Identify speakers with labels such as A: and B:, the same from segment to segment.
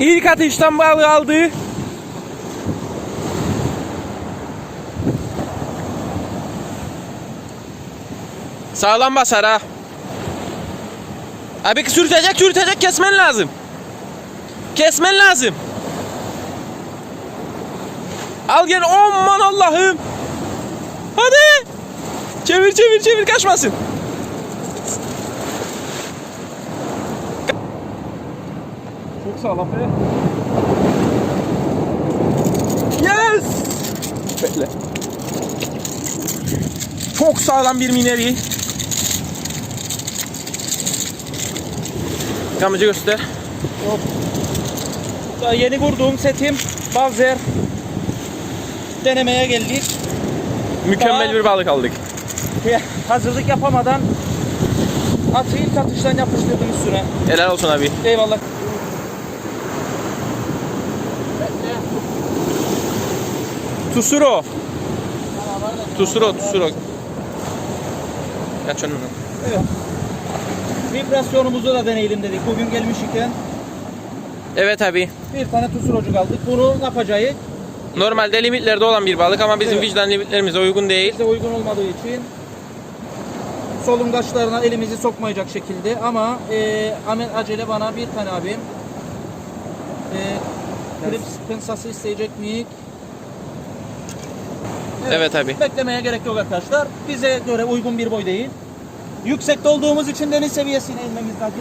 A: İlk atıştan balığı aldı. Sağlam basar ha. Abi sürtecek sürtecek kesmen lazım. Kesmen lazım. Al gel aman Allah'ım. Hadi. Çevir çevir çevir kaçmasın.
B: Sağlam be.
A: Yes. Bekle. Çok sağlam bir mineri. Kamıcı göster.
B: Daha yeni kurduğum setim Bavzer. Denemeye geldik.
A: Mükemmel
B: Daha-
A: bir balık aldık.
B: Hazırlık yapamadan atı ilk atıştan yapıştırdım üstüne.
A: Helal olsun abi.
B: Eyvallah.
A: Tusuro. Tusuro, tusuro. Kaç önüne.
B: Evet. Vibrasyonumuzu da deneyelim dedik. Bugün gelmiş iken
A: Evet abi.
B: bir tane tusurocuk aldık. Bunu ne yapacağız?
A: Normalde limitlerde olan bir balık ama bizim
B: Evet.
A: vicdan limitlerimize uygun değil.
B: Bize uygun olmadığı için solungaçlarına elimizi sokmayacak şekilde ama e, Ahmet Acele bana bir tane abim e, klips pensası isteyecek miyik?
A: Evet abi.
B: Beklemeye gerek yok arkadaşlar. Bize göre uygun bir boy değil. Yüksekte olduğumuz için deniz seviyesine inmemiz lazım.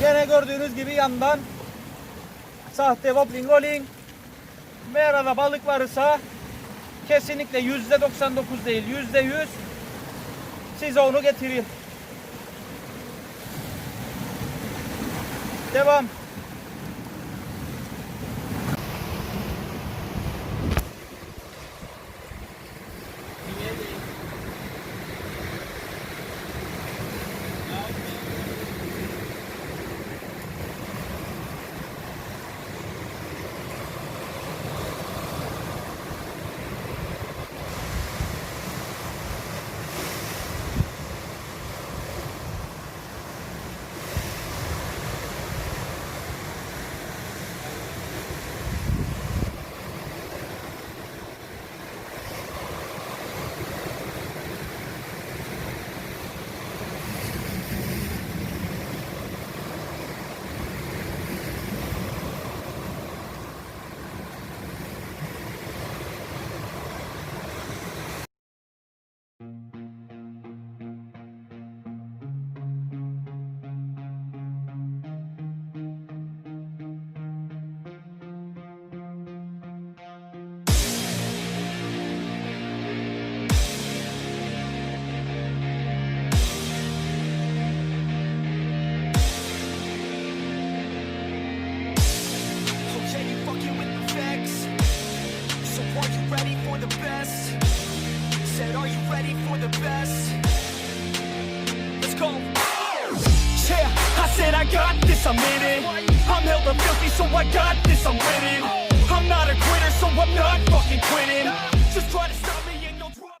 B: Gene gördüğünüz gibi yandan sahte wobbling rolling merada balık varsa kesinlikle yüzde 99 değil yüzde 100 size onu getireyim. Devam.
C: Ready for the best? Let's go. Yeah, I said I got this, I'm in it. I'm hella filthy, so I got this, I'm winning. I'm not a quitter, so I'm not fucking quitting. Just try to.